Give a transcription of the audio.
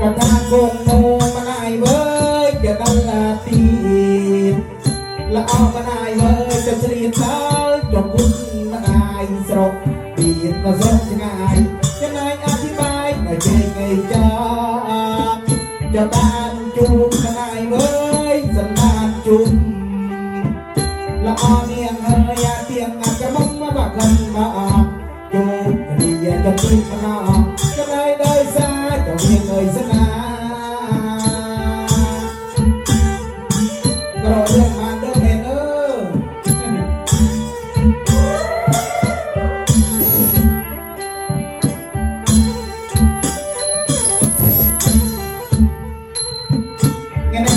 กระทาโกงโมมาไายเว้ยอย่าดันละตีละเอามาไายเว้ยจะเสียสาจงคุณมาไายสรบตีนมาสรบยังไงจะนายอธิบายหน่อยเจงไงจ้าจะบ้านจุ่มมาไายเว้ยสันดานจุ่มละออเนียงเฮยาเตียงอาจจะมองมาบักกันมาออกจูบเรียจะตีมันออกจะได้ได้ ซาจะเรียงเอ่ยสนากระโดดมาเดินเห็นเออเงี้ยนั่